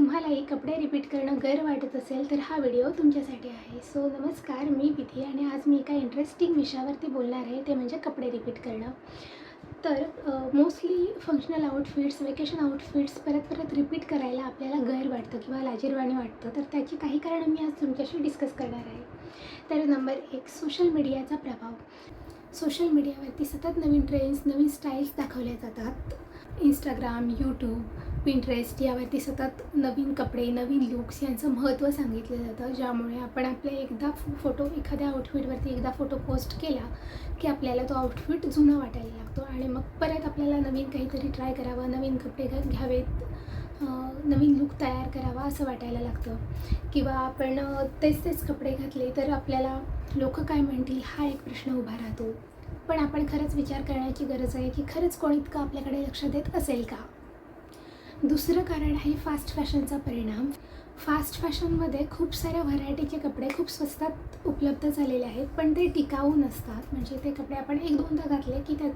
तुम्हालाही कपडे रिपीट करणं गैर वाटत असेल तर हा व्हिडिओ तुमच्यासाठी आहे. सो नमस्कार मी विधी आणि आज मी एका इंटरेस्टिंग विषयावरती बोलणार आहे ते म्हणजे कपडे रिपीट करणं. तर mostly functional outfits vacation outfits परत परत रिपीट करायला आपल्याला गैर वाटतं किंवा लाजीरवाणी वाटतं. तर त्याची काही कारणं मी आज तुमच्याशी डिस्कस करणार आहे. तर नंबर एक सोशल मीडियाचा प्रभाव. सोशल मीडियावरती सतत नवीन ट्रेंड्स नवीन स्टाईल्स दाखवल्या जातात. इंस्टाग्राम यूट्यूब पिंटरेस्ट यावरती सतत नवीन कपडे नवीन लुक्स यांचं महत्त्व सांगितलं जातं. ज्यामुळे आपण आपले एकदा फोटो एखाद्या आउटफिटवरती एकदा फोटो पोस्ट केला की आपल्याला तो आउटफिट जुना वाटायला लागतो. आणि मग परत आपल्याला नवीन काहीतरी ट्राय करावं नवीन कपडे घ्यावेत नवीन लुक तयार करावा असं वाटायला लागतं. किंवा आपण तेच तेच कपडे घातले तर आपल्याला लोक काय म्हणतील हा एक प्रश्न उभा राहतो. पण आपण खरंच विचार करण्याची गरज आहे की खरंच कोण इतकं आपल्याकडे लक्ष देत असेल का? दुसरं कारण आहे फास्ट फॅशनचा परिणाम. फास्ट फॅशनमध्ये खूप साऱ्या व्हरायटीचे कपडे खूप स्वस्तात उपलब्ध झालेले आहेत पण ते टिकाऊ नसतात. म्हणजे ते कपडे आपण एक दोनदा घातले की त्या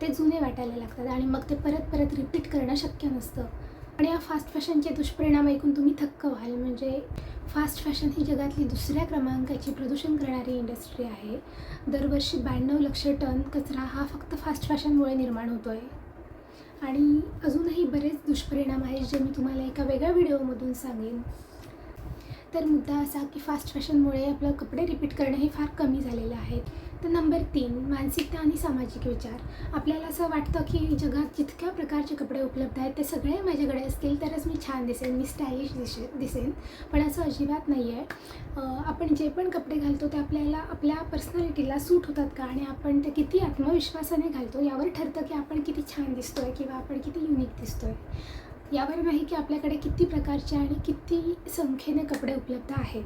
ते जुने वाटायला लागतात आणि मग ते परत परत रिपीट करणं शक्य नसतं. आणि या फास्ट फॅशनचे दुष्परिणाम ऐकून तुम्ही थक्क व्हाल. म्हणजे फास्ट फॅशन ही जगातली दुसऱ्या क्रमांकाची प्रदूषण करणारी इंडस्ट्री आहे. दरवर्षी ब्याण्णव लक्ष टन कचरा हा फक्त फास्ट फॅशनमुळे निर्माण होतो आहे आणि अजूनही बरेच दुष्परिणाम आहेत जे मी तुम्हाला एका वेगळ्या व्हिडिओमधून सांगेन. तर मुद्दा असा की फास्ट फॅशनमुळे आपलं कपडे रिपीट करणं हे फार कमी झालेलं आहे. तर नंबर तीन मानसिकता आणि सामाजिक विचार. आपल्याला असं वाटतं की जगात जितक्या प्रकारचे कपडे उपलब्ध आहेत ते सगळे माझ्याकडे असतील तरच मी छान दिसेन मी स्टायलिश दिसे दिसेन. पण असं अजिबात नाही आहे आपण जे पण कपडे घालतो ते आपल्याला आपल्या पर्सनॅलिटीला सूट होतात का? आणि आपण ते किती आत्मविश्वासाने घालतो यावर ठरतं की आपण किती छान दिसतो आहे किंवा आपण किती युनिक दिसतो आहे यावर नाही की आपल्याकडे किती प्रकारचे आणि किती संख्येने कपडे उपलब्ध आहेत.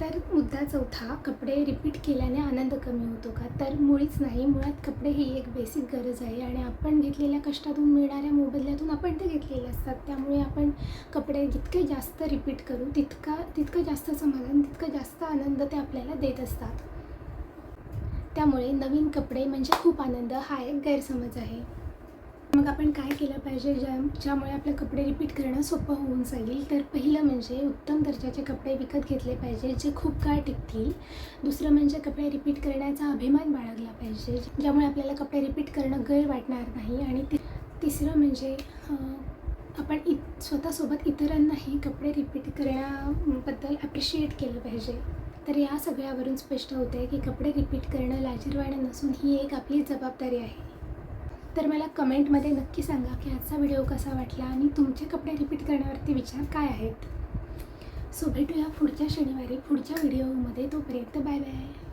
तर मुद्दा चौथा कपडे रिपीट केल्याने आनंद कमी होतो का? तर मुळीच नाही. मुळात कपडे ही एक बेसिक गरज आहे आणि आपण घेतलेल्या कष्टातून मिळणाऱ्या मोबदल्यातून आपण ते घेतलेले असतात. त्यामुळे आपण कपडे जितके जास्त रिपीट करू तितका तितकं जास्त समाधान तितकं जास्त आनंद ते आपल्याला देत असतात. त्यामुळे नवीन कपडे म्हणजे खूप आनंद. हा एक गैरसमज आहे. मग आपण काय केलं पाहिजे? ज्या ज्यामुळे आपले कपडे रिपीट करणं सोपं होऊन जाईल. तर पहिलं म्हणजे उत्तम दर्जाचे कपडे विकत घेतले पाहिजे जे खूप काळ टिकतील. दुसरं म्हणजे कपडे रिपीट करण्याचा अभिमान बाळगला पाहिजे ज्यामुळे आपल्याला कपडे रिपीट करणं गैर वाटणार नाही. आणि ति तिसरं म्हणजे आपण इ स्वतःसोबत इतरांनाही कपडे रिपीट करण्याबद्दल ॲप्रिशिएट केलं पाहिजे. तर या सगळ्यावरून स्पष्ट होते की कपडे रिपीट करणं लाजीरवाणं नसून ही एक आपली जबाबदारी आहे. तर मला कमेंटमध्ये नक्की सांगा की आजचा व्हिडिओ कसा वाटला आणि तुमचे कपडे रिपीट करण्यावरती विचार काय आहेत. सो भेटूया पुढच्या शनिवारी पुढच्या व्हिडिओमध्ये. तोपर्यंत बाय बाय.